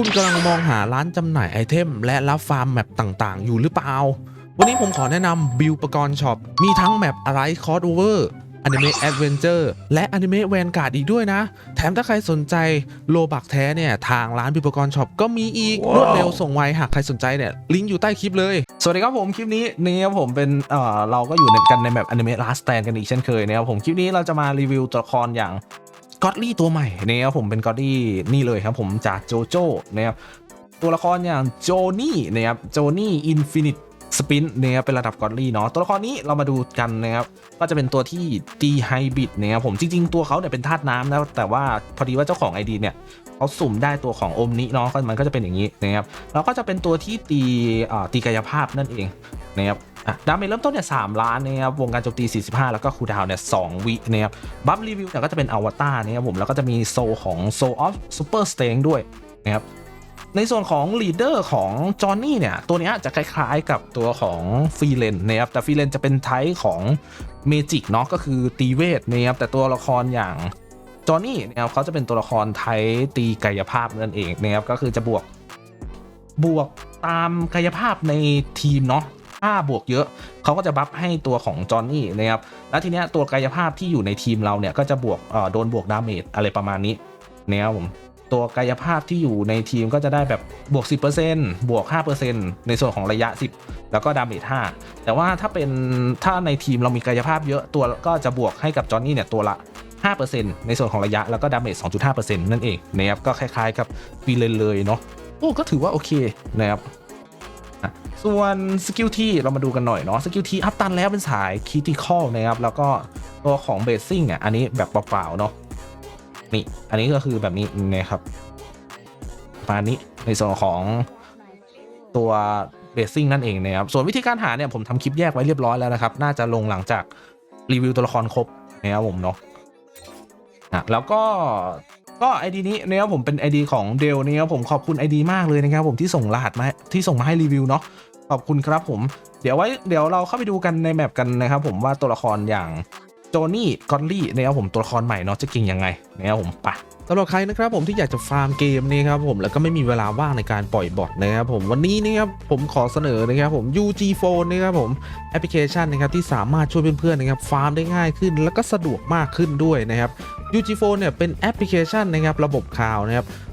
คุณกำลังมองหาร้านจำหน่ายไอเทม และรับฟาร์มแมปต่างๆ อยู่หรือเปล่า วันนี้ผมขอแนะนำบิลปกรณ์ช็อป มีทั้งแมปอะไรคอร์ดโอเวอร์อนิเมะแอดเวนเจอร์และอนิเมะแวนการ์ดอีกด้วยนะ แถมถ้าใครสนใจโลบักแท้เนี่ย ทางร้านบิลปกรณ์ช็อปก็มีอีกรวดเร็วส่งไว หากใครสนใจเนี่ย ลิงก์อยู่ใต้คลิปเลย สวัสดีครับผม คลิปนี้นี่ครับผมเป็นเอ่อเราก็อยู่ในกันในแบบอนิเมะ Last Stand กันอีกเช่นเคยนะครับผมคลิปนี้เราจะมารีวิวตัวละครอย่าง ก็อดลี่ตัวใหม่นะครับผมเป็นก็อดลี่นี่เลยครับผมจากโจโจ้นะครับตัวละครอย่างโจนี่นะครับโจนี่อินฟินิตสปินเนะครับเป็นระดับกอดลี่เนาะตัวละครนี้เรามาดูกันนะครับก็จะเป็นตัวที่ตีไฮบิดเนะครับผมจริง ๆ ตัวเขาเนี่ยเป็นธาตุน้ำนะแต่ว่าพอดีว่าเจ้าของ ID เนี่ยเขาสุ่มได้ตัวของโอมนิเนาะมันก็จะเป็นอย่างนี้นะครับแล้วก็จะเป็นตัวที่ตีอ่าตีกายภาพนั่นเองนะครับ ดาเมจเริ่มต้นเนี่ยสล้านนะครับวงการโจมตี 45 แล้วก็คูดาวเนี่ยสวินะครับบัฟรีวิวเนี่ยก็จะเป็นอวตารนะครับผมแล้วก็จะมีโซของโซออฟซูเปอร์สเตงด้วยนะครับในส่วนของลีดเดอร์ของจอห์นนี่เนี่ย ตัวเนี้ยจะคล้ายๆกับตัวของฟีเลนนะครับ แต่ฟีเลนจะเป็นไทป์ของเมจิกเนาะก็คือตีเวทนะครับ แต่ตัวละครอย่างจอห์นนี่นะครับเขาจะเป็นตัวละครไทยตีกายภาพนั่นเองนะครับ ก็คือจะบวกบวกตามกายภาพในทีมเนาะ ถ้าบวกเยอะเขาก็จะบัฟให้ตัวของจอห์นนี่นะครับแล้วทีเนี้ยตัวกายภาพที่อยู่ในทีมเราเนี่ยก็จะบวกเอ่อโดนบวกดาเมจอะไรประมาณนี้นะครับผมตัวกายภาพที่อยู่ในทีมก็จะได้แบบบวก 10%บวก 5%ในส่วนของระยะ 10 แล้วก็ดาเมจ5แต่ว่าถ้าเป็นถ้าในทีมเรามีกายภาพเยอะตัวก็จะบวกให้กับจอห์นนี่เนี่ยตัวละ 5%ในส่วนของระยะแล้วก็ดาเมจ 2.5%นั่นเองนะครับก็คล้ายๆกับฟีเลนเลยเนาะโอ้ก็ถือว่าโอเคนะครับ ส่วนสกิลที่เรามาดูกันหน่อยเนาะสกิลที่อัพตันแล้วเป็นสายคิติคอลนะครับ แล้วก็ตัวของเบสซิ่งอะอันนี้แบบเปล่าๆเนาะนี่ อันนี้ก็คือแบบนี้นะครับประมาณนี้ในส่วนของตัวเบสซิ่งนั่นเองนะครับส่วนวิธีการหาเนี่ยผมทำคลิปแยกไว้เรียบร้อยแล้วนะครับ น่าจะลงหลังจากรีวิวตัวละครครบนะครับผมเนาะอะแล้วก็ ก็ไอดีนี้นะครับผมเป็น ID ของเดลนะครับผมขอบคุณ ID มากเลยนะครับผมที่ส่งรหัสมาที่ส่งมาให้รีวิวเนาะขอบคุณครับผมเดี๋ยวไว้เดี๋ยวเราเข้าไปดูกันในแมปกันนะครับผมว่าตัวละครอย่างโจนี่กอนลี่นะครับผมตัวละครใหม่เนาะจะเก่งยังไงนะครับผมไปะสำหรับใครนะครับผมที่อยากจะฟาร์มเกมนี่ครับผมแล้วก็ไม่มีเวลาว่างในการปล่อยบอทนะครับผมวันนี้นะครับผมขอเสนอนะครับผม UG Phone นะครับผมแอปพลิเคชันนะครับที่สามารถช่วยเพื่อนๆนะครับฟาร์มได้ง่ายขึ้น แล้วก็สะดวกมากขึ้นด้วยนะครับ UG Phone เนี่ยเป็นแอปพลิเคชันนะครับระบบข่าวนะครับ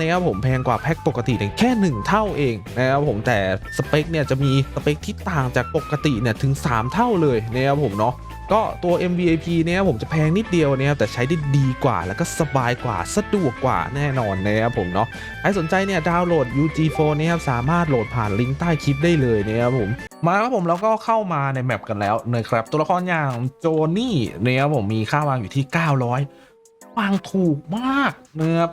นะครับผมแพงกว่าแพ็กปกติเนี่ยแค่ 1 เท่าเองนะครับผมแต่สเปคเนี่ยจะมีสเปคที่ต่างจากปกติเนี่ยถึง 3 เท่าเลยนะครับผมเนาะก็ตัว MVP เนี่ยผมจะแพงนิดเดียวนะครับแต่ใช้ได้ดีกว่า แล้วก็สบายกว่าสะดวกกว่าแน่นอนนะครับผมเนาะใครสนใจเนี่ยดาวน์โหลด UG Phone เนี่ยครับสามารถโหลดผ่านลิงก์ใต้คลิปได้เลยนะครับผมมาครับผมแล้วก็เข้ามาในแมปกันแล้วนะครับตัวละครอย่างโจนี่นะครับผมมีค่าวางอยู่ที่ 900วางถูกมากนะครับ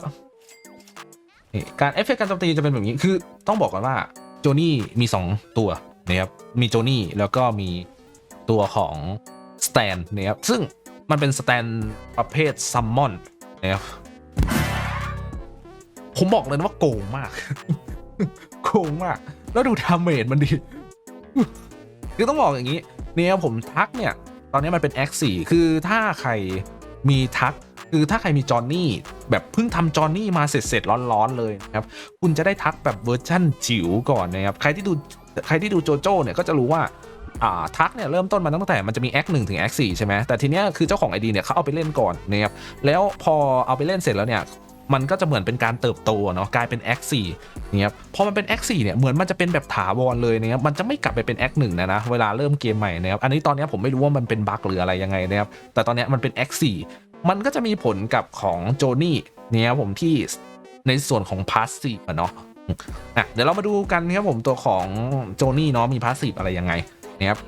นี่การเอฟเฟกต์การโจมตีจะเป็นแบบนี้คือต้องบอกก่อนว่าโจนี่มี 2 ตัวนะครับมีโจนี่แล้วก็มีตัวของสแตนนะครับซึ่งมันเป็นสแตนประเภทซัมมอนนะครับผมบอกเลยนะว่าโกงมาก โกงมาก แล้วดูดาเมจมันดีคือต้องบอกอย่างนี้เนี่ยผมทักเนี่ย ตอนนี้มันเป็น X4 คือถ้าใครมีทัก คือถ้าใครมีจอนนี่แบบเพิ่งทำจอนนี่มาเสร็จเสร็จๆร้อนๆเลยนะครับคุณจะได้ทักแบบเวอร์ชั่นจิ๋วก่อนนะครับใครที่ดูใครที่ดูโจโจ้เนี่ยก็จะรู้ว่าอ่าทักเนี่ยเริ่มต้นมาตั้งแต่มันจะมี X1 ถึง X4 ใช่ไหมแต่ทีเนี้ยคือเจ้าของ ID เนี่ยเขาเอาไปเล่นก่อนนะครับแล้วพอเอาไปเล่นเสร็จแล้วเนี่ยมันก็จะเหมือนเป็นการเติบโตเนาะกลายเป็น X4 เนี่ยพอมันเป็น X4 เนี่ยเหมือนมันจะเป็นแบบถาวรเลยนะครับมันจะไม่กลับไปเป็น X1 นะนะเวลาเริ่มเกมใหม่นะครับอันนี้ตอนเนี้ยผมไม่รู้ว่ามันเป็นบั๊กหรืออะไรยังไงนะครับแต่ตอนนี้มันเป็น X4 มันก็จะมีผลกับของโจนี่เนี่ยผมที่ในส่วนของพาสซีฟอะเนาะอะเดี๋ยวเรามาดูกันนะครับผมตัวของโจนี่เนาะมีพาสซีฟอะไรยังไงนะครับ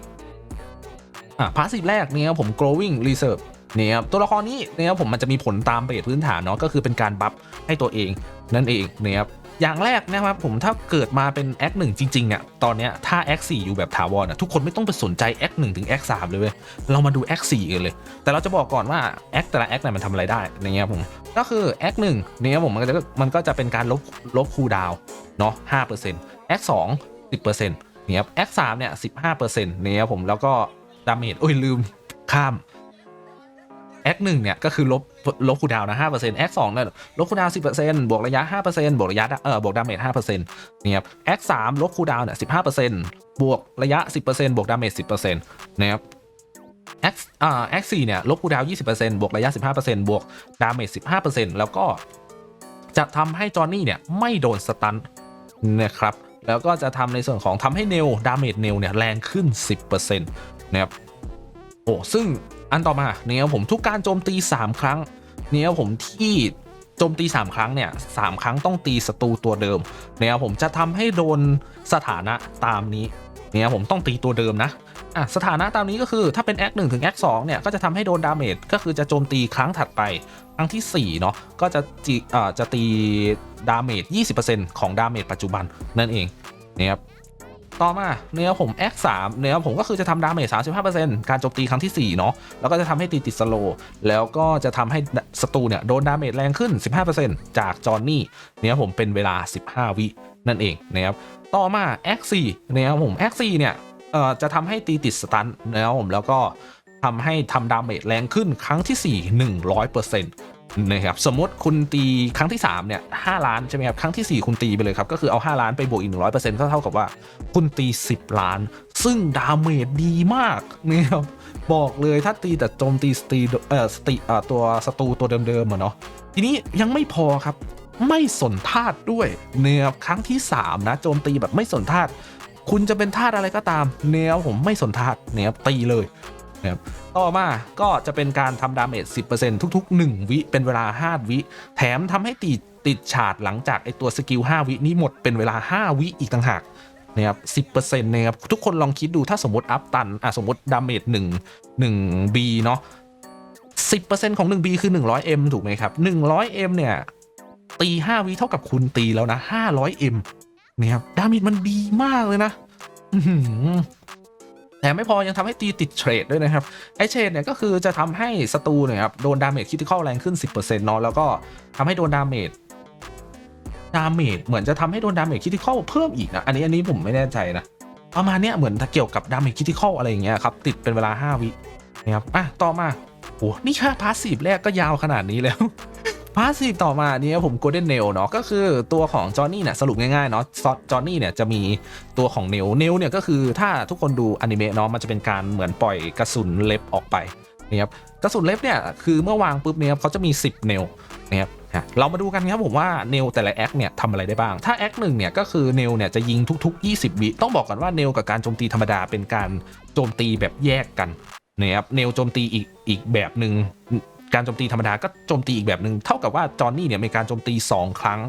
อะพาสซีฟแรกเนี่ยครับผม growing reserve เนี่ยครับตัวละครนี้เนี่ยครับผมมันจะมีผลตามเบสพื้นฐานเนาะก็คือเป็นการบัฟให้ตัวเองนั่นเองเนี่ยครับ อย่างแรกนะครับผมถ้าเกิดมาเป็น Act 1จริงๆเนี่ยตอนเนี้ยถ้า Act 4อยู่แบบถาวรอะทุกคนไม่ต้องไปสนใจ Act 1ถึง Act 3เลยเว้ยเรามาดู Act 4กันเลย แต่เราจะบอกก่อนว่า Act แต่ละ Act เนี่ยมันทำอะไรได้อย่างเงี้ยผมก็คือ Act 1เนี่ยผมมันก็จะมันก็จะเป็นการลบลบคูดาวเนาะห้าเปอร์เซ็นาะ5% Act 2 10%เซ็นี่ยครับ Act 3เนี่ย15%เนี่ยผมแล้วก็ดาเมจโอ้ยลืมข้าม แอคหนึ่งเนี่ยก็คือลบลบคูดาวนะห้าเปอร์เซ็นต์แอคสองเนี่ยลบคูดาวสิบเปอร์เซ็นต์บวกระยะห้าเปอร์เซ็นต์บวกระยะเออบวกดาเมจห้าเปอร์เซ็นต์เนี่ยครับแอคสามลบคูดาวเนี่ยสิบห้าเปอร์เซ็นต์บวกระยะสิบเปอร์เซ็นต์บวกดาเมจสิบเปอร์เซ็นต์นะครับแอคอ่าแอคสี่เนี่ยลบคูดาวยี่สิบเปอร์เซ็นต์บวกระยะสิบห้าเปอร์เซ็นต์บวกดาเมจสิบห้าเปอร์เซ็นต์แล้วก็จะทำให้จอห์นนี่เนี่ยไม่โดนสตันนะครับแล้วก็จะทำในส่วนของทำให้เนลดาเมจเนลเนี่ยแรงขึ้น 10%นะครับโอ้ซึ่ง อันต่อมาเนี่ยผมทุกการโจมตี 3 ครั้งเนี่ยผมที่โจมตี 3 ครั้งเนี่ยสามครั้งต้องตีศัตรูตัวเดิมเนี่ยผมจะทำให้โดนสถานะตามนี้เนี่ยผมต้องตีตัวเดิมนะอะสถานะตามนี้ก็คือถ้าเป็นแอคหนึ่งถึงแอคสองเนี่ยก็จะทำให้โดนดาเมจก็คือจะโจมตีครั้งถัดไปครั้งที่4เนาะก็จะจีอ่อจะตีดาเมจ20%ของดาเมจปัจจุบันนั่นเองนะครับ ต่อมาเนื้อผม X 3เนื้อผมก็คือจะทำดาเมจ35%การโจมตีครั้งที่ 4 เนาะแล้วก็จะทำให้ตีติดสโลว์แล้วก็จะทำให้ศัตรูเนี่ยโดนดาเมจแรงขึ้น 15%จากจอห์นนี่เนี่ยผมเป็นเวลา 15 วินั่นเองนะครับต่อมา X 4เนี่ยผม X 4เนี่ยเอ่อจะทำให้ตีติดสตันนะครับผมแล้วก็ทำให้ทำดาเมจแรงขึ้นครั้งที่ 4 100% นะครับสมมติคุณตีครั้งที่3เนี่ย5ล้านใช่ไหมครับครั้งทีสี่ 4 คุณตีไปเลยครับ ก็คือเอา 5 ล้านไปบวกอีก 100%ก็เท่ากับว่า คุณตี 10 ล้าน ซึ่งดาเมจดีมากเนี่ยครับบอกเลยถ้าตีแต่โจมตีสตีเอ่อสตีเอ่อตัวศัตรูตัวเดิมๆอะเนาะทีนี้ยังไม่พอครับ ไม่สนธาตุด้วยเนี่ยครับครั้งที่ 3 นะโจมตีแบบไม่สนธาตุคุณจะเป็นธาตุอะไรก็ตามเนี่ยผมไม่สนธาตุเนี่ยครับตีเลยนะครับ ต่อมาก็จะเป็นการทำดาเมจ 10%ทุก ๆ 1 วิเป็นเวลา 5 วิ แถมทำให้ติดติดฉาดหลังจากไอตัวสกิล 5 วินี้หมดเป็นเวลา 5 วิอีกต่างหากนะครับ10%นะครับ ทุกคนลองคิดดูถ้าสมมติอัพตันอะสมมติดาเมจ1 1 B เนาะ10%ของ 1B คือ 100M ถูกไหมครับ 100M เนี่ย ตี5วิเท่ากับคุณตีแล้วนะ 500M นะครับดาเมจมันดีมากเลยนะ แถมไม่พอยังทำให้ตีติดเทรดด้วยนะครับ ไอเทรดเนี่ยก็คือจะทำให้ศัตรูเนี่ยครับโดนดาเมจคิดที่เข้าแรงขึ้น 10%เนาะแล้วก็ทำให้โดนดาเมจดาเมจเหมือนจะทำให้โดนดาเมจคิดที่เข้าเพิ่มอีกนะอันนี้อันนี้ผมไม่แน่ใจนะประมาณเนี้ยเหมือนเกี่ยวกับดาเมจคิดที่เข้าอะไรอย่างเงี้ยครับติดเป็นเวลา 5 วินะครับอะต่อมาโอ้นี่แค่พาสซีฟแรกก็ยาวขนาดนี้แล้ว พาสซีฟต่อมาเนี่ยผมโกลเด้นเนลเนาะก็คือตัวของจอห์นนี่เนี่ยสรุปง่ายๆเนาะจอห์นนี่เนี่ยจะมีตัวของเนลเนลเนี่ยก็คือถ้าทุกคนดูอนิเมะเนาะมันจะเป็นการเหมือนปล่อยกระสุนเล็บออกไปนะครับกระสุนเล็บเนี่ยคือเมื่อวางปุ๊บเนี่ยเขาจะมี 10 เนลนะครับอะเรามาดูกันครับผมว่าเนลแต่ละแอคเนี่ยทำอะไรได้บ้าง ถ้าแอคหนึ่งเนี่ยก็คือเนลเนี่ยจะยิงทุก ๆ 20 วิต้องบอกก่อนว่าเนลกับการโจมตีธรรมดาเป็นการโจมตีแบบแยกกันนะครับเนลโจมตีอีกอีกแบบหนึ่ง การโจมตีธรรมดาก็โจมตีอีกแบบหนึ่งเท่ากับว่าจอห์นนี่เนี่ยมีการโจมตี 2 ครั้ง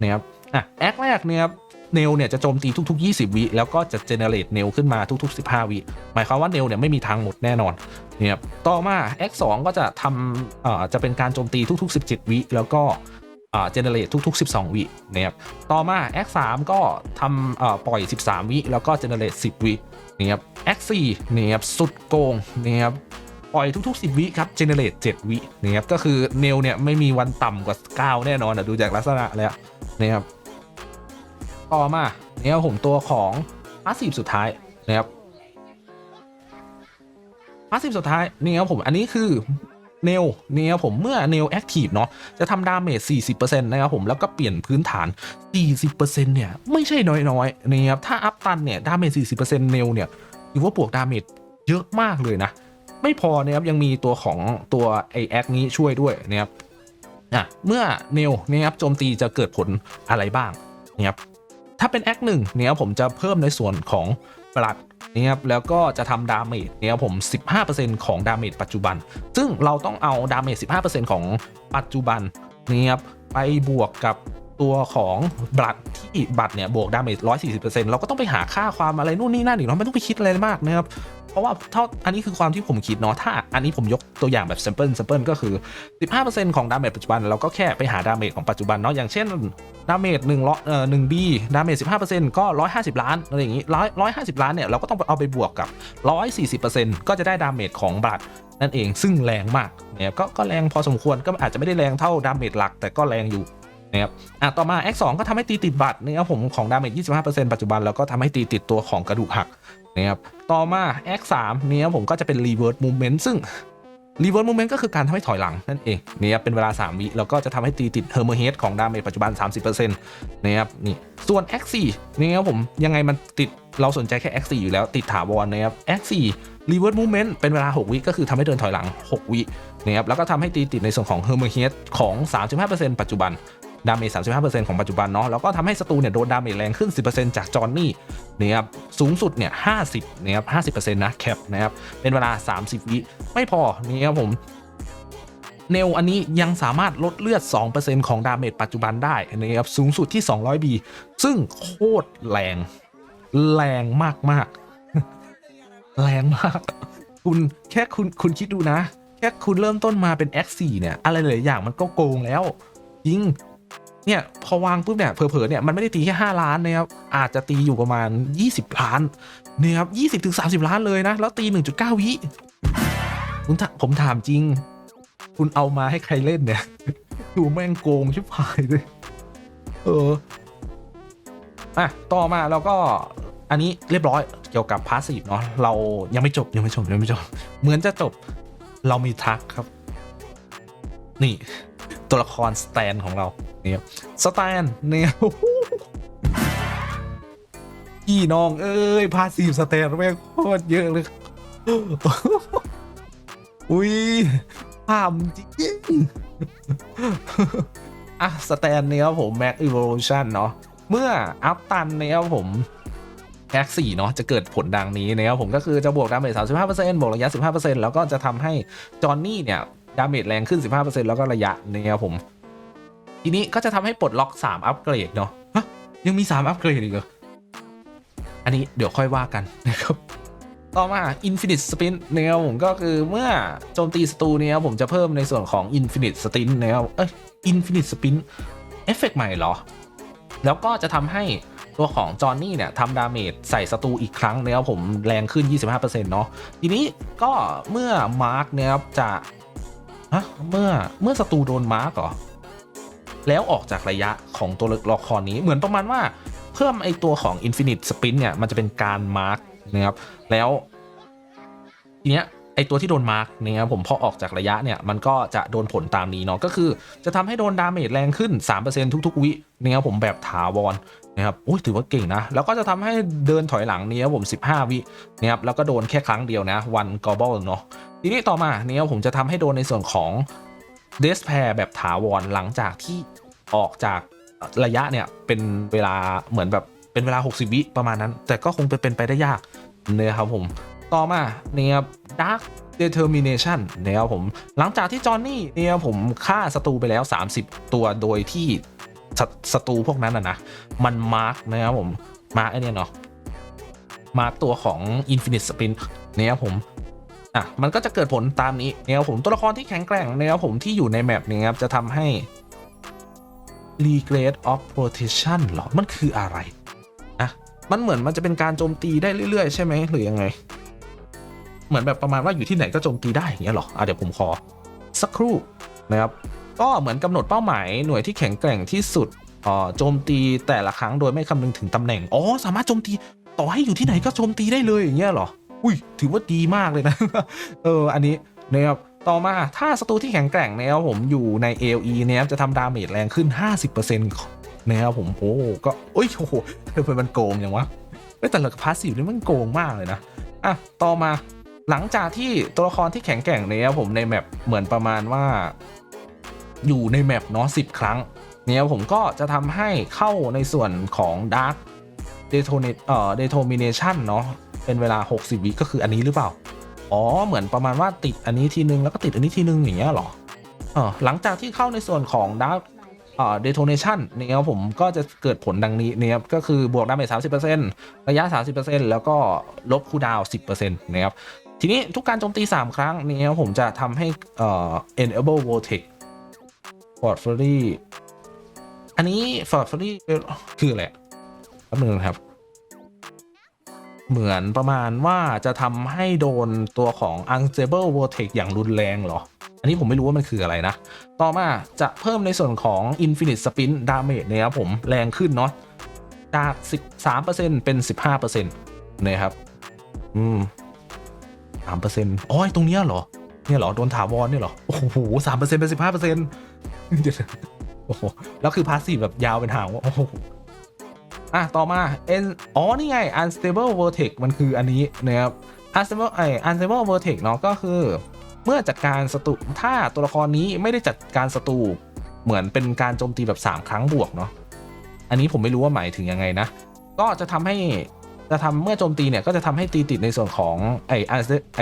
นะครับอะแอคแรกเนี่ยครับเนลเนี่ยจะโจมตีทุก ๆ 20 วิแล้วก็จะเจเนเรตเนลขึ้นมาทุก ๆ 15 วิหมายความว่าเนลเนี่ยไม่มีทางหมดแน่นอนนะครับต่อมาแอค2ก็จะทำเอ่อจะเป็นการโจมตีทุก ๆ 17 วิแล้วก็อ่าเจเนเรตทุก ๆ 12 วินะครับต่อมาแอค3ก็ทำเอ่อปล่อย 13 วิแล้วก็เจเนเรต10 วินะครับแอค4นะครับสุดโกงนะครับ ปล่อยทุก ๆ 10 วิครับเจเนเรต7วินะครับก็คือเนลเนี่ยไม่มีวันต่ำกว่า 9 แน่นอนอะดูจากลักษณะแล้วนะครับต่อมาเนี่ยผมตัวของพาสซีฟสุดท้ายนะครับพาสซีฟสุดท้ายนี่ครับผมอันนี้คือเนลเนี่ครับผมเมื่อเนลแอคทีฟเนาะจะทำดาเมจ 40%นะครับผมแล้วก็เปลี่ยนพื้นฐาน 40%เนี่ยไม่ใช่น้อยๆนะครับถ้าอัพตันเนี่ยดาเมจ 40%เนลเนี่ยถือว่าบวกดาเมจเยอะมากเลยนะ ไม่พอนะครับยังมีตัวของตัวไอแอคนี้ช่วยด้วยนะครับอะเมื่อเนลนะครับโจมตีจะเกิดผลอะไรบ้างนะครับถ้าเป็นแอคหนึ่งเนี่ยผมจะเพิ่มในส่วนของปลัดนะครับแล้วก็จะทำดาเมจเนี่ยผม 15%ของดาเมจปัจจุบัน ซึ่งเราต้องเอาดาเมจ 15%ของปัจจุบันนะครับไปบวกกับ ตัวของบัตรที่บัตรเนี่ยบวกดาเมจ140%เปอร์เซ็นต์เราก็ต้องไปหาค่าความอะไรนู่นนี่นั่นอีกเนาะไม่ต้องไปคิดอะไรมากนะครับเพราะว่าเท่าอันนี้คือความที่ผมคิดเนาะถ้าอันนี้ผมยกตัวอย่างแบบ simple simple ก็คือ 15%ของดาเมจปัจจุบัน เราก็แค่ไปหาดาเมจของปัจจุบันเนาะอย่างเช่นดาเมจหนึ่งร้อยเอ่อหนึ่งบีดาเมจ15%ก็150ล้านอะไรอย่างงี้ร้อยร้อยห้าสิบล้านเนี่ยเราก็ต้องเอาไปบวกกับ140%ก็จะได้ดาเมจของบัตรนั่นเองซึ่งแรงมากเนี่ยก็ก็แรงพอสมควรก็อาจจะไม่ได้แรงเท่าดาเมจหลักแต่ก็แรงอยู่ นะครับอะต่อมา X2 ก็ทำให้ตีติดบัตรนะครับผมของดาเมจ25%ปัจจุบันแล้วก็ทำให้ตีติดตัวของกระดูกหักนะครับต่อมา X3 เนี่ยผมก็จะเป็น reverse movement ซึ่ง reverse movement ก็คือการทำให้ถอยหลังนั่นเองเนะครับเป็นเวลา 3 วิแล้วก็จะทำให้ตีติด h e r m e r head ของดาเมจปัจจุบัน 30%นะครับนี่ส่วน X4 เนี่ครับผมยังไงมันติดเราสนใจแค่ X4 อยู่แล้วติดถาวรนะครับ X4 reverse movement เป็นเวลา 6 วิก็คือทำให้เดินถอยหลัง 6 วินะครับแล้วก็ทำให้ตีติดในส่วนของ h e r m e r head ของ 35%ปัจจุบัน ดาเมจ35%ของปัจจุบันเนาะแล้วก็ทำให้ศัตรูเนี่ยโดนดาเมจแรงขึ้น 10%จากจอห์นนี่เนะครับสูงสุดเนี่ย50นะครับ50%นะแคปนะครับเป็นเวลา 30 วิไม่พอนี่ครับผมเนลอันนี้ยังสามารถลดเลือด 2%ของดาเมจปัจจุบันได้นะครับสูงสุดที่ 200B ซึ่งโคตรแรง แรงมากมากแรงมาก คุณแค่คุณคุณคิดดูนะ แค่คุณเริ่มต้นมาเป็น X4 เนี่ย อะไรหลายอย่างมันก็โกงแล้ว จริง เนี่ยพอวางปุ๊บเนี่ยเผลอๆเนี่ยมันไม่ได้ตีแค่5ล้านนะครับอาจจะตีอยู่ประมาณ 20 ล้านเนี่ยครับ20ถึง30ล้านเลยนะ แล้วตี 1.9 วิผมถผมถามจริง คุณเอามาให้ใครเล่นเนี่ยดูแม่งโกงชิบหายเลยเอออะต่อมาเราก็อันนี้เรียบร้อยเกี่ยวกับพาสซีฟเนาะเรายังไม่จบยังไม่จบยังไม่จบ เหมือนจะจบเรามีทักครับ นี่ตัวละครสแตนของเรา เนี่ยสแตนเนี่ยพี่น้องเอ้ยพาสซีสแตนแม่งโคตรเยอะเลย อุ้ยภาพจริงอะสแตนเนี่ยครับผม Max Evolution เนาะเมื่ออัพตันเนี่ยครับผม Max 4เนาะจะเกิดผลดังนี้นะครับผมก็คือจะบวกดาเมจ35%บวกระยะ 15%แล้วก็จะทำให้จอห์นนี่เนี่ย ดาเมจแรงขึ้น 15%แล้วก็ระยะนะครับผม ทีนี้ก็จะทำให้ปลดล็อก 3 อัปเกรดเนาะฮะยังมี 3 อัปเกรดอีกเหรอ อันนี้เดี๋ยวค่อยว่ากันนะครับ ต่อมา Infinite Spin นะครับผมก็คือเมื่อโจมตีศัตรูเนี่ยครับผมจะเพิ่มในส่วนของ Infinite Spin นะครับเอ้ย Infinite Spin เอฟเฟกใหม่เหรอ แล้วก็จะทำให้ตัวของจอห์นนี่เนี่ยทำดาเมจใส่ศัตรูอีกครั้งนะครับผมแรงขึ้น 25%เนาะทีนี้ก็เมื่อมาร์กเนี่ยครับจะฮะเมื่อเมื่อศัตรูโดนมาร์กเหรอ แล้วออกจากระยะของตัวละครนี้เหมือนประมาณว่า เพิ่มไอตัวของ Infinite Spin เนี่ย มันจะเป็นการมาร์กนะครับ แล้วทีเนี้ยไอตัวที่โดนมาร์กเนี่ยครับผมพอออกจากระยะเนี่ยมันก็จะโดนผลตามนี้เนาะก็คือจะทำให้โดนดาเมจแรงขึ้น 3%ทุก ๆ วิเนี่ยครับผมแบบถาวรนะครับโอ้ยถือว่าเก่งนะ แล้วก็จะทำให้เดินถอยหลังเนี่ยผม 15 วินะครับแล้วก็โดนแค่ครั้งเดียวนะวันกอบอลเนาะทีนี้ต่อมาเนี่ยผมจะทำให้โดนในส่วนของ เดสแพร์แบบถาวรหลังจากที่ออกจากระยะเนี่ย เป็นเวลาเหมือนแบบเป็นเวลา 60 วิประมาณนั้น แต่ก็คงเป็นไปได้ยากนะครับผม ต่อมาเนี่ยครับ Dark Determination นะครับผมหลังจากที่จอห์นนี่เนี่ยผมฆ่าศัตรูไปแล้ว 30 ตัวโดยที่ศัตรูพวกนั้นนะนะ มันมาร์กนะครับผม มาร์กไอเนี่ยเนาะมาร์กตัวของ Infinite Spin นะครับผม อะมันก็จะเกิดผลตามนี้นะครับผมตัวละครที่แข็งแกร่งนะครับผมที่อยู่ในแมปนี้ครับจะทำให้ Regrade of Protection หรอ มันคืออะไรอะมันเหมือนมันจะเป็นการโจมตีได้เรื่อยๆ ใช่ไหมหรือยังไง เหมือนแบบประมาณว่าอยู่ที่ไหนก็โจมตีได้อย่างเงี้ยหรออะเดี๋ยวผมขอสักครู่นะครับ ก็เหมือนกำหนดเป้าหมายหน่วยที่แข็งแกร่งที่สุดอ่อโจมตีแต่ละครั้งโดยไม่คำนึงถึงตำแหน่ง อ๋อ สามารถโจมตีต่อให้อยู่ที่ไหนก็โจมตีได้เลยอย่างเงี้ยหรอ อุ้ยถือว่าดีมากเลยนะ เออ อันนี้นะครับต่อมาถ้าศัตรูที่แข็งแกร่งนะครับผมอยู่ใน AOE นะครับจะทำดาเมจแรงขึ้น 50%นะครับผมโอ้ก็โอ้ยโอ้โหทำไมมันโกงอย่างวะแต่หละพาสซีฟนี่มันโกงมากเลยนะอะต่อมาหลังจากที่ตัวละครที่แข็งแกร่งเนี่ยครับผมในแมปเหมือนประมาณว่า อยู่ในแมปเนาะสิครั้ง เนี่ยผมก็จะทำให้เข้าในส่วนของ Dark d e t o n a t เอ่อ Determination เนาะ เป็นเวลา 60 วิก็คืออันนี้หรือเปล่า อ๋อ เหมือนประมาณว่าติดอันนี้ทีนึง แล้วก็ติดอันนี้ทีนึงอย่างเงี้ยหรอเออหลังจากที่เข้าในส่วนของ Dark เอ่อ detonation นะครับผมก็จะเกิดผลดังนี้นะครับก็คือบวกดาเมจ30%ระยะ30%แล้วก็ลบคูดาวน์10%นะครับ ทีนี้ทุกการโจมตี3ครั้งนะครับผมจะทำให้เอ่อ enable vortex f o r t f u r y อันนี้ f o r t f u r y คืออะไรแป๊บนึงนะครับ เหมือนประมาณว่าจะทำให้โดนตัวของ unstable vortex อย่างรุนแรงเหรอ อันนี้ผมไม่รู้ว่ามันคืออะไรนะ ต่อมาจะเพิ่มในส่วนของ infinite spin damage นะครับผมแรงขึ้นเนาะจาก 13%เป็น 15%นะครับ อืม3%อ๋อไอ้ตรงเนี้ยเหรอ เนี่ยเหรอ โดนถาวรเนี่ยเหรอ โอ้โห3%เป็น15%เดี๋ยวโอ้โห แล้วคือพาสซีฟแบบยาวเป็นหางว่าโอ้โห อะต่อมา N อ๋อ นี่ไง unstable vortex มันคืออันนี้นะครับ unstable ไอ unstable vortex เนาะก็คือ เมื่อจัดการศัตรูถ้าตัวละครนี้ไม่ได้จัดการศัตรูเหมือนเป็นการโจมตีแบบ 3 ครั้งบวกเนาะอันนี้ผมไม่รู้ว่าหมายถึงยังไงนะ ก็จะทำให้จะทำเมื่อโจมตีเนี่ย ก็จะทำให้ตีติดในส่วนของไอ unsta- ไอ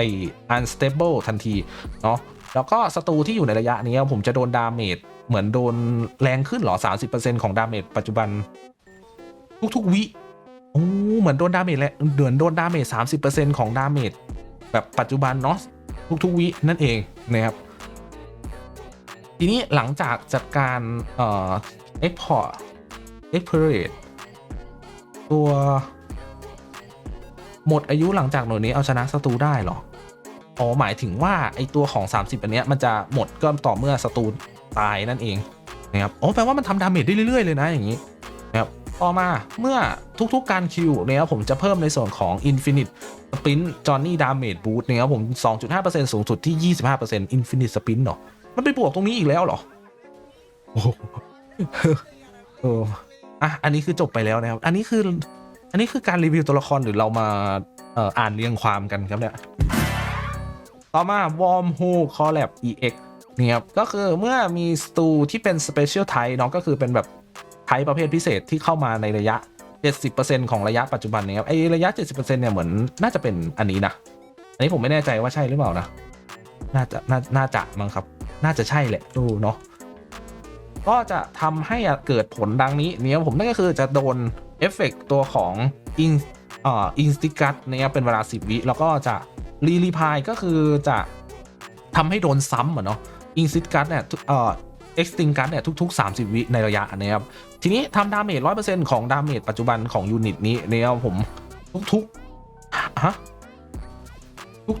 unstable ทันทีเนาะแล้วก็ศัตรูที่อยู่ในระยะนี้ผมจะโดนดาเมจเหมือนโดนแรงขึ้นเหรอ 30%ของดาเมจปัจจุบัน ทุกๆวิโอ้เหมือนโดนดาเมจแหละเหมือนโดนดาเมจ30%ของดาเมจแบบปัจจุบันเนาะทุกๆวินั่นเองนะครับ ทีนี้หลังจากจัดการเอ่อ export expirate ตัวหมดอายุหลังจากหน่วยนี้เอาชนะศัตรูได้หรอ อ๋อหมายถึงว่าไอตัวของ 30 อันเนี้ยมันจะหมดก็ต่อเมื่อศัตรูตายนั่นเองนะครับ อ๋อแปลว่ามันทำดาเมจได้เรื่อยๆเลยนะอย่างนี้นะครับ ต่อมาเมื่อทุกๆการคิวเนี่ยผมจะเพิ่มในส่วนของ Infinite Spin Johnny Damage Boost เนี่ยครับผม 2.5%สูงสุดที่ 25% Infinite Spin เนาะมันไปบวกตรงนี้อีกแล้วเหรอ โอ้โหเอออะอันนี้คือจบไปแล้วนะครับ อันนี้คือ อันนี้คือการรีวิวตัวละครหรือเรามาอ่ออ่านเรียงความกันครับเนี่ย ต่อมา Wormhole Collab EX เนี่ยครับก็คือเมื่อมีสตูที่เป็น Special Type เนาะก็คือเป็นแบบ ไทป์ประเภทพิเศษที่เข้ามาในระยะ 70%ของระยะปัจจุบันนี่ยครับไอระยะ 70%เนี่ยเหมือนน่าจะเป็นอันนี้นะ อันนี้ผมไม่แน่ใจว่าใช่หรือเปล่านะ น่าจะน่าน่าจะมั้งครับ น่าจะใช่แหละดูเนาะก็จะทำให้เกิดผลดังนี้เนี่ยผมนั่นก็คือจะโดนเอฟเฟกตัวของอินอ่าอินสติกัตเนี่ยเป็นเวลา 10 วิแล้วก็จะรีรีพายก็คือจะทำให้โดนซ้ำอะเนาะอินสติกัตเนี่ยเอ่อ extinct กัตเนี่ยทุก ๆ 30 วิในระยะนะครับ ทีนี้ทำดาเมจ 100%ของดาเมจปัจจุบันของยูนิตนี้เนี่ยผมทุกๆฮะ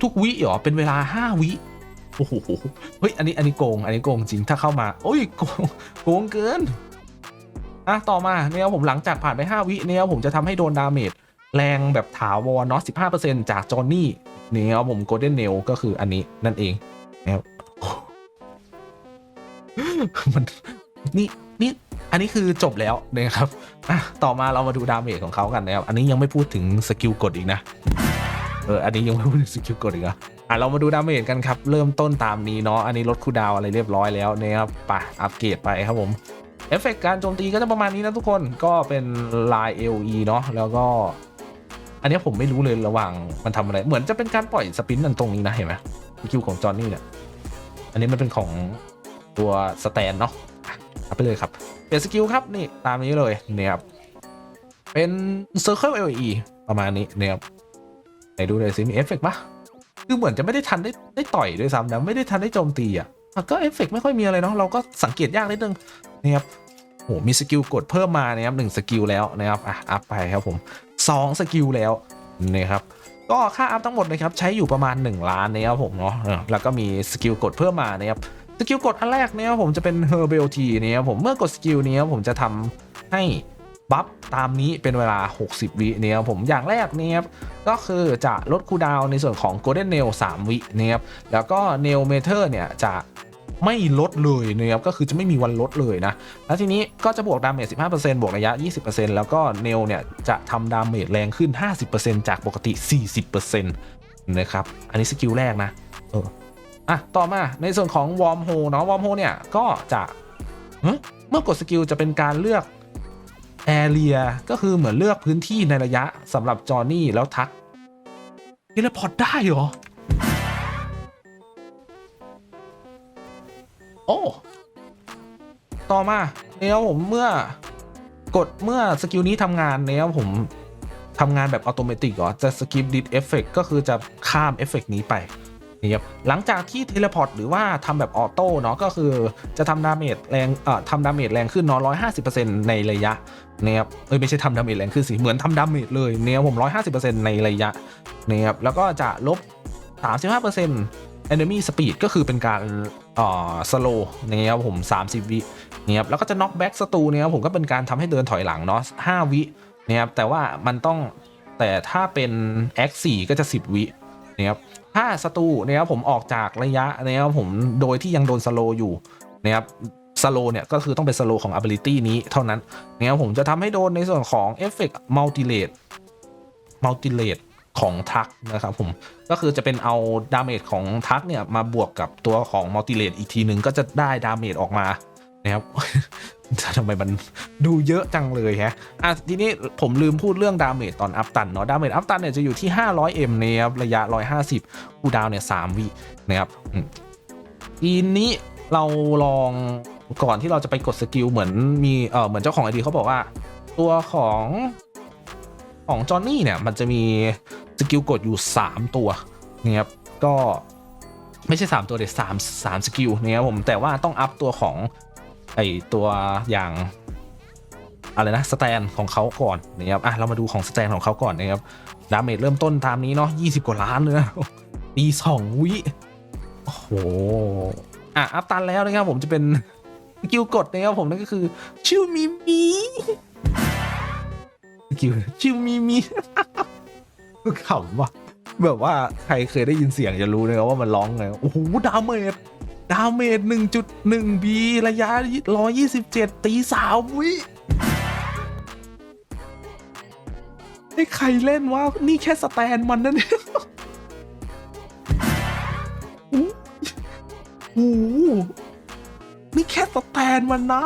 ทุก ๆ วิเหรอ เป็นเวลา 5 วิโอ้โหเฮ้ยอันนี้อันนี้โกง อันนี้โกงจริงถ้าเข้ามาโอ้ยโกงโกงเกินอะต่อมาเนี่ยผมหลังจากผ่านไป 5 วิเนี่ยผมจะทำให้โดนดาเมจแรงแบบถาวรเนาะ15%จากจอห์นนี่เนี่ยผมโกลเด้นเนลก็คืออันนี้นั่นเองนะครับ มันนี่นี่อันนี้คือจบแล้วนะครับอะต่อมาเรามาดูดาเมจของเขากันนะครับ อันนี้ยังไม่พูดถึงสกิลกดอีกนะ เออ อันนี้ยังไม่พูดถึงสกิลกดอีกนะอะเรามาดูดาเมจกันครับ เริ่มต้นตามนี้เนาะ อันนี้ลดคูดาวอะไรเรียบร้อยแล้วนะครับไปอัปเกรดไปครับผม เอฟเฟกต์การโจมตีก็จะประมาณนี้นะทุกคน ก็เป็นลาย LE เนาะ แล้วก็ อันนี้ผมไม่รู้เลยระหว่างมันทำอะไร เหมือนจะเป็นการปล่อยสปินนั่นตรงนี้นะเห็นไหมสกิลของจอห์นนี่เนี่ย อันนี้มันเป็นของ ตัวสแตนเนาะเอาไปเลยครับ เปลี่ยนสกิลครับนี่ตามนี้เลยเนี่ยครับ เป็น Circle LE ประมาณนี้เนี่ยครับไหนดูหน่อยสิมีเอฟเฟกต์ปะคือเหมือนจะไม่ได้ทันได้ได้ต่อยด้วยซ้ำนะไม่ได้ทันได้โจมตีอะก็เอฟเฟกต์ไม่ค่อยมีอะไรเนาะเราก็สังเกตยากนิดนึงนะครับโหมีสกิลกดเพิ่มมานะครับหนึ่งสกิลแล้วนะครับอะอัพไปครับผมสองสกิลแล้วนะครับก็ค่าอัพทั้งหมดนะครับใช้อยู่ประมาณ 1 ล้านนะครับผมเนาะแล้วก็มีสกิลกดเพิ่มมานะครับ สกิลกดอันแรกเนี่ยผมจะเป็น Herbal Tea เนี่ยผมเมื่อกดสกิลนี้ผมจะทำให้บัฟตามนี้เป็นเวลา 60 วิเนี่ยผมอย่างแรกเนี่ยก็คือจะลดคูดาวในส่วนของ Golden Nail 3 วินะครับแล้วก็ Nail Meter เนี่ยจะไม่ลดเลยนะครับก็คือจะไม่มีวันลดเลยนะ แล้วทีนี้ก็จะบวกดาเมจ 15%บวกระยะ 20%แล้วก็เนลเนี่ยจะทำดาเมจแรงขึ้น 50%จากปกติ 40%นะครับ อันนี้สกิลแรกนะ เออ อะต่อมาในส่วนของวอร์มโฮเนาะวอร์มโฮเนี่ยก็จะเมื่อกดสกิลจะเป็นการเลือกแอเรียก็คือเหมือนเลือกพื้นที่ในระยะสำหรับจอห์นนี่แล้วทักเทเลพอร์ตได้เหรอ โอ้ ต่อมาเนี่ยผมเมื่อกดเมื่อสกิลนี้ทำงานเนี่ยผมทำงานแบบอัตโนมัติเหรอ จะสกิปดิ d เอฟเฟกก็คือจะข้ามเอฟเฟกนี้ไป นี่ครับหลังจากที่เทเลพอร์ตหรือว่าทำแบบออโต้เนาะก็คือจะทำดาเมจแรงเอ่อทำดาเมจแรงขึ้นเนาะร้อยห้าสิบเปอร์เซ็นต์ในระยะเนะครับเอ้ยไม่ใช่ทำดาเมจแรงขึ้นสิเหมือนทำดาเมจเลยเนี่ยผมร้อยห้าสิบเปอร์เซ็นต์ในระยะเนะครับแล้วก็จะลบสามสิบห้าเปอร์เซ็นต์ enemy speed ก็คือเป็นการเอ่อ slow เนี่ยครับผม 30 วิเนี่ยครับแล้วก็จะ knock back ศัตรูเนี่ยครับผมก็เป็นการทำให้เดินถอยหลังเนาะ5วิเนี่ยครับแต่ว่ามันต้องแต่ถ้าเป็น x 4ก็จะ 10 วิเนี่ยครับ ถ้าศัตรูเนี่ยครับผมออกจากระยะเนี่ยครับผมโดยที่ยังโดน slow อยู่นะครับ slow เนี่ยก็คือต้องเป็น slow ของ ability นี้เท่านั้นเนี่ยครับผมจะทำให้โดนในส่วนของ effect multilate multilate ของทักนะครับผมก็คือจะเป็นเอาดาเมจของทักเนี่ยมาบวกกับตัวของมัลติเลตอีกทีหนึ่งก็จะได้ดาเมจออกมา นะครับทำไมมันดูเยอะจังเลยฮะอะทีนี้ผมลืมพูดเรื่องดาเมจตอนอัพตันเนาะดาเมจอัพตันเนี่ยจะอยู่ที่ 500m นะครับระยะ 150คูดาวเนี่ย3วินะครับอืมทีนี้เราลองก่อนที่เราจะไปกดสกิลเหมือนมีเออเหมือนเจ้าของไอดีเขาบอกว่า ตัวของของจอห์นนี่เนี่ยมันจะมีสกิลกดอยู่ 3 ตัวนะครับก็ไม่ใช่ 3 ตัวเด็ดสามสามสกิลนะครับผมแต่ว่าต้องอัพตัวของ ไอตัวอย่างอะไรนะสแตนของเขาก่อนนะครับอะเรามาดูของสแตนของเขาก่อนนะครับดาเมจเริ่มต้นตามนี้เนาะ20 กว่าล้านเลยนะตีสองวิโอ้โหอะอัพตันแล้วนะครับผมจะเป็นกิลกดนะครับผมนั่นก็คือชิวมีมีกิลชิวมีมีขำว่ะแบบว่าใครเคยได้ยินเสียงจะรู้นะครับว่ามันร้องไงโอ้โหดาเมจ ดาเมจ1.1บีระยะ 127 ตีสามวิไอ้ใครเล่นวะนี่แค่สแตนมันนั่นเองโอ้โหนี่แค่สแตนมันนะ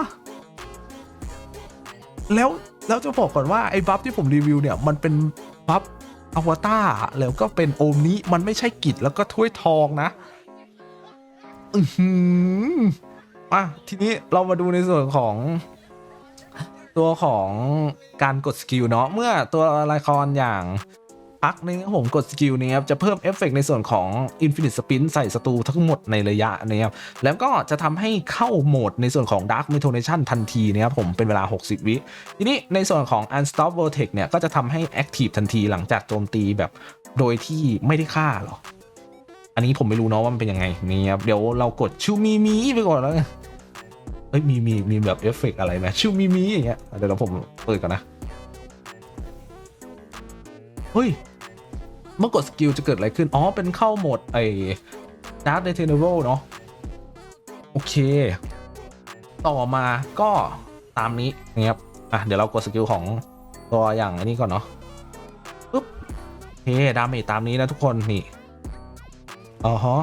แล้ว แล้วจะบอกก่อนว่า ไอ้บัฟที่ผมรีวิวเนี่ย มันเป็นบัฟอวตารแล้วก็เป็นโอมนี้มันไม่ใช่กิจแล้วก็ถ้วยทองนะ อือหืออะทีนี้เรามาดูในส่วนของ ตัวของการกดสกิลเนาะเมื่อตัวละครอย่างพักนี้ครับผมกดสกิลนี้ครับจะเพิ่มเอฟเฟกต์ในส่วนของ Infinite Spin ใส่ศัตรูทั้งหมดในระยะนี้ครับแล้วก็จะทำให้เข้าโหมดในส่วนของ Dark Metonation ทันทีนะครับผมเป็นเวลา 60 วิ ทีนี้ในส่วนของ Unstop Vortex เนี่ยก็จะทำให้ Active ทันทีหลังจากโจมตีแบบโดยที่ไม่ได้ฆ่าหรออั นนี้ผมไม่รู้เนาะว่ามันเป็นยังไงนี่ครับเดี๋ยวเรากดชูมีมีไปก่อนแล้วเอ้ยมีมีมีแบบเอฟเฟกต์อะไรไหมชูมีมีอย่างเงี้ยเดี๋ยวเราผมเปิดก่อนนะเฮ้ยเมื่อกดสกิลจะเกิดอะไรขึ้น อ๋อ เป็นเข้าโหมดไอ้ Dark d e t e n a b l e เนาะโอเค ต่อมาก็ตามนี้นะครับอะเดี๋ยวเรากดสกิลของตัวอย่างอันนี้ก่อนเนาะปุ๊บโอเคดาเมจตามนี้นะทุกคนนี่ อ๋อฮะ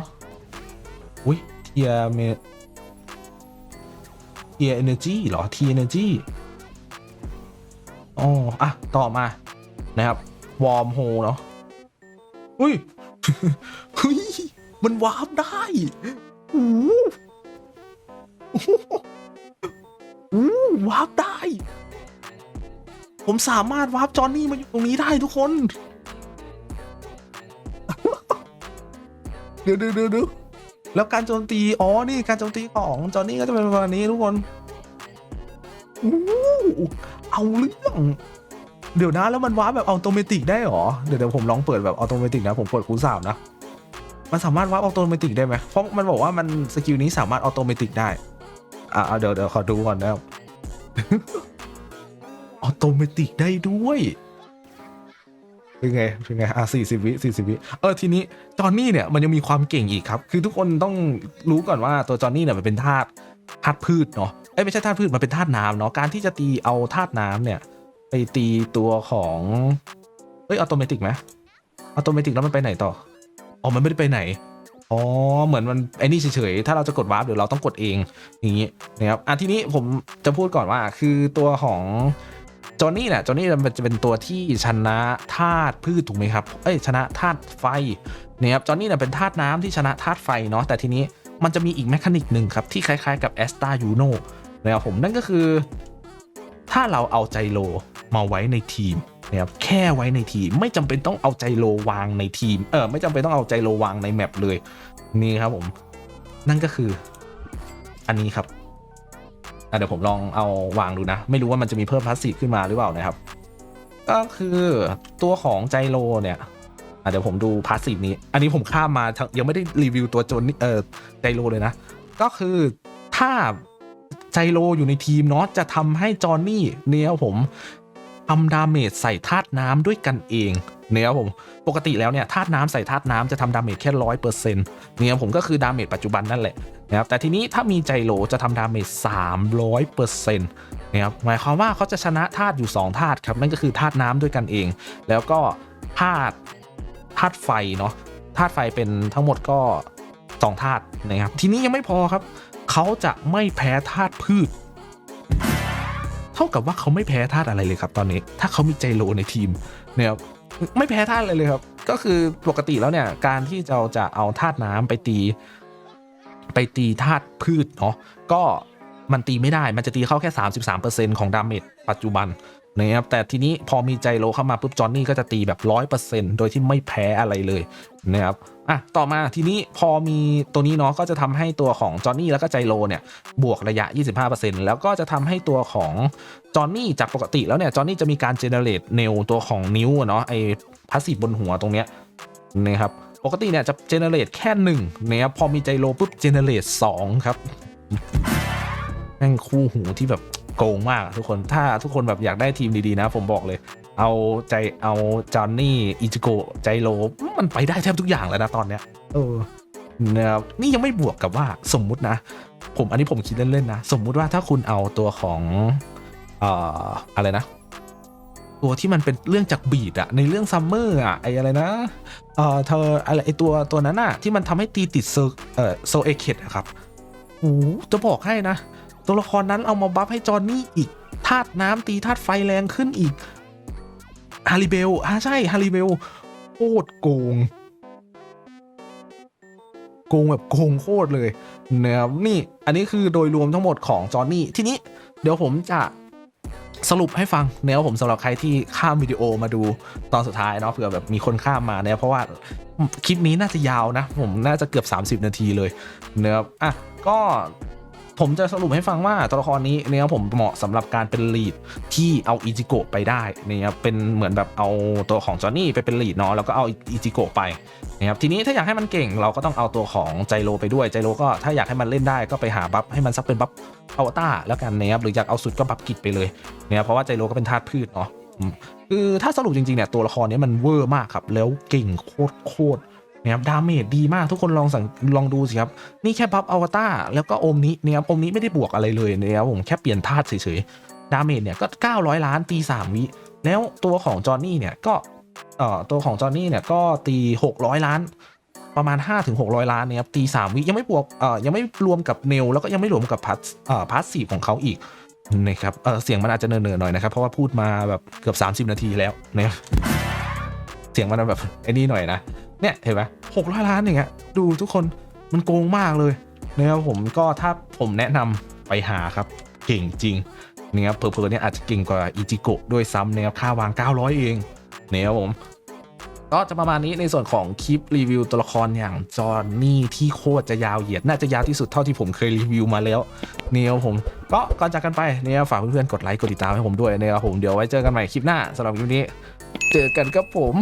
อุ้ยเทียเมเทียเอเนจีเหรอเทียเอเนจีอ๋ออะ ต่อมานะครับ วอร์มโฮเนาะอุ้ยเฮ้ยมันวาร์ปได้โอ้โหโอ้โหโอ้โหวาร์ปได้ ผมสามารถวาร์ปจอนนี่มาอยู่ตรงนี้ได้ทุกคน ดี๋ยวเดี๋ยวเดี๋ยวเดี๋ยวแล้วการโจมตี อ๋อ นี่การโจมตีของจอห์นนี่ก็จะเป็นประมาณนี้ทุกคนอเอาเรื่อง เดี๋ยวนะแล้วมันวาแบบอัตโนมัติได้หรอ เดี๋ยวเดี๋ยวผมลองเปิดแบบอัตโนมัตินะ ผมเปิดคูณสามนะ มันสามารถวาร์ปอัตโนมัติได้ไหมเพราะมันบอกว่ามันสกิลนี้สามารถอัตโนมัติได้ อ่าเดี๋ยวเดี๋ยวขอดูก่อนนะครับอัตโนมัติได้ด้วย เป็นไงเป็นไงอะสี่สิบวิสี่สิบวิเออทีนี้จอห์นนี่เนี่ยมันยังมีความเก่งอีกครับ คือทุกคนต้องรู้ก่อนว่าตัวจอห์นนี่เนี่ยมันเป็นธาตุธาตุพืชเนาะเอ้ยไม่ใช่ธาตุพืชมันเป็นธาตุน้ำเนาะการที่จะตีเอาธาตุน้ำเนี่ย ไปตีตัวของเอ้ยออโตเมติกไหมออโตเมติกแล้วมันไปไหนต่ออ๋อมันไม่ได้ไปไหนอ๋อเหมือนมันไอ้นี่เฉยๆถ้าเราจะกดวาร์ปเดี๋ยวเราต้องกดเองอย่างนี้นะครับอะทีนี้ผมจะพูดก่อนว่าคือตัวของ จอนนี่เนี่ยจอนนี่มันจะเป็นตัวที่ชนะธาตุพืชถูกไหมครับ เอ้ยชนะธาตุไฟเนะครับจอนนี่เนี่ยเป็นธาตุน้ำที่ชนะธาตุไฟเนาะแต่ทีนี้มันจะมีอีกแมคานิกหนึ่งครับ ที่คล้ายๆกับแอสตายูโนนะครับผมนั่นก็คือ ถ้าเราเอาใจโลมาไว้ในทีมนะครับแค่ไว้ในทีมไม่จำเป็นต้องเอาใจโลวางในทีมเออไม่จำเป็นต้องเอาใจโลวางในแมปเลยนี่ครับผมนั่นก็คืออันนี้ครับ เดี๋ยวผมลองเอาวางดูนะ ไม่รู้ว่ามันจะมีเพิ่มพาสซีฟขึ้นมาหรือเปล่านะครับ ก็คือตัวของใจโลเนี่ยเดี๋ยวผมดูพาสซีฟนี้ อันนี้ผมข้ามมายังไม่ได้รีวิวตัวจนนี่เออใจโลเลยนะ ก็คือถ้าใจโลอยู่ในทีมเนาะจะทำให้จอนนี่เนี่ยผมทำดาเมจใส่ธาตุน้ำด้วยกันเองเนี่ยผม ปกติแล้วเนี่ยธาตุน้ำใส่ธาตุน้ำจะทำดาเมจแค่ร้อยเปอร์เซ็นต์เนี่ยผมก็คือดาเมจปัจจุบันนั่นแหละนะครับแต่ทีนี้ถ้ามีใจโลจะทำดาเมจสามร้อยเปอร์เซ็นต์นะครับหมายความว่าเขาจะชนะธาตุอยู่สองธาตุครับนั่นก็คือธาตุน้ำด้วยกันเอง แล้วก็ธาตุธาตุไฟเนาะธาตุไฟเป็นทั้งหมดก็สองธาตุนะครับทีนี้ยังไม่พอครับเขาจะไม่แพ้ธาตุพืช เท่ากับว่าเขาไม่แพ้ธาตุอะไรเลยครับตอนนี้ ถ้าเขามีใจโลในทีมนี่ยครับ ไม่แพ้ธาตุเลยเลยครับ ก็คือปกติแล้วเนี่ยการที่เราจะเอาธาตุน้ำไปตี ไปตีธาตุพืชเนาะก็มันตีไม่ได้มันจะตีเข้าแค่ 33%ของดาเมจปัจจุบัน นะครับแต่ทีนี้พอมีใจโลเข้ามาปุ๊บจอห์นนี่ก็จะตีแบบ 100%โดยที่ไม่แพ้อะไรเลยนะครับอะต่อมาทีนี้พอมีตัวนี้เนาะก็จะทำให้ตัวของจอห์นนี่แล้วก็ใจโลเนี่ยบวกระยะ 25%แล้วก็จะทำให้ตัวของจอห์นนี่จากปกติแล้วเนี่ยจอห์นนี่จะมีการเจเนเรตเนลตัวของนิ้วเนาะไอพาสซีฟบนหัวตรงเนี้ยนะครับปกติเนี่ยจะเจเนเรตแค่1นึ่งนะครับพอมีใจโลปุ๊บเจเนเรต2ครับแม่งคู่หูที่แบบ โกงมากอะทุกคนถ้าทุกคนแบบอยากได้ทีมดีๆนะ ผมบอกเลย เอาใจเอาจอห์นนี่อิจิโกะใจโลมันไปได้แทบทุกอย่างแล้วนะตอนเนี้ยเออนะครับนี่ยังไม่บวกกับว่าสมมุตินะ ผมอันนี้ผมคิดเล่นๆนะ สมมุติว่าถ้าคุณเอาตัวของเอ่ออะไรนะ ตัวที่มันเป็นเรื่องจากบีดอะในเรื่องซัมเมอร์อะไออะไรนะเอ่อเธออะไรไอตัวตัวนั้นอะที่มันทำให้ตีติดเซอร์เอ่อโซเอเคดอะครับโอ้โหจะบอกให้นะ ตัวละครนั้นเอามาบัฟให้จอนนี่อีกธาตุน้ำตีธาตุไฟแรงขึ้นอีกฮาริเบลอ่าใช่ฮาริเบลโคตรโกง โกงแบบโกงโคตรเลยนะครับนี่อันนี้คือโดยรวมทั้งหมดของจอนนี่ทีนี้เดี๋ยวผมจะสรุปให้ฟังนะครับผมสำหรับใครที่ข้ามวิดีโอมาดูตอนสุดท้ายเนาะเผื่อแบบมีคนข้ามมาเนี่ยเพราะว่าคลิปนี้น่าจะยาวนะ ผมน่าจะเกือบ 30 นาทีเลยนะครับอะก็ ผมจะสรุปให้ฟังว่าตัวละครนี้เนี่ยผมเหมาะสำหรับการเป็นลีดที่เอาอิจิโกะไปได้นะครับเป็นเหมือนแบบเอาตัวของจอห์นนี่ไปเป็นลีดเนาะแล้วก็เอาอิจิโกะไปนะครับทีนี้ถ้าอยากให้มันเก่งเราก็ต้องเอาตัวของใจโลไปด้วยใจโลก็ถ้าอยากให้มันเล่นได้ก็ไปหาบัฟให้มันสักเป็นบัฟอวตารแล้วกันนะครับหรืออยากเอาสุดก็บัฟกิจไปเลยเนะครับเพราะว่าใจโลก็เป็นธาตุพืชเนาะอืมคือถ้าสรุปจริงๆเนี่ยตัวละครนี้มันเวอร์มากครับแล้วเก่งโคตรโคตร นะครับดาเมจดีมากทุกคนลองสังลองดูสิครับ นี่แค่บัฟอวตารแล้วก็อมนี้นะครับอมนี้ไม่ได้บวกอะไรเลยนะครับผมแค่เปลี่ยนธาตุเฉยๆ ดาเมจเนี่ยก็ 900 ล้านตี 3 วิแล้วตัวของจอห์นนี่เนี่ยก็เอ่อตัวของจอห์นนี่เนี่ยก็ตี 600 ล้านประมาณ5-600ถึง 600 ล้านเนี่ยครับตี 3 วิยังไม่บวกเอ่อยังไม่รวมกับเนลแล้วก็ยังไม่รวมกับพัสเอ่อพาสซีฟของเขาอีกนะครับเออเสียงมันอาจจะเนินๆหน่อยนะครับ เพราะว่าพูดมาแบบเกือบ 30 นาทีแล้วนะเสียงมันแบบไอ้นี่หน่อยนะ เนี่ยเห็นไหม600ล้านอย่างเงี้ยดูทุกคนมันโกงมากเลยนะครับผมก็ถ้าผมแนะนำไปหาครับเก่งจริงนะครับเผลอๆเนี่ยอาจจะเก่งกว่าอิจิโกะด้วยซ้ำนะครับค่าวาง 900 เองนะครับผมก็จะประมาณนี้ในส่วนของคลิปรีวิวตัวละครอย่างจอห์นนี่ที่โคตรจะยาวเหยียด น่าจะยาวที่สุดเท่าที่ผมเคยรีวิวมาแล้วเนี่ยครับผมก็ก่อนจากกันไปเนี่ยฝากเพื่อนๆกดไลค์กดติดตามให้ผมด้วยนะครับผมเดี๋ยวไว้เจอกันใหม่คลิปหน้าสำหรับคลิปนี้ เจอกันครับผม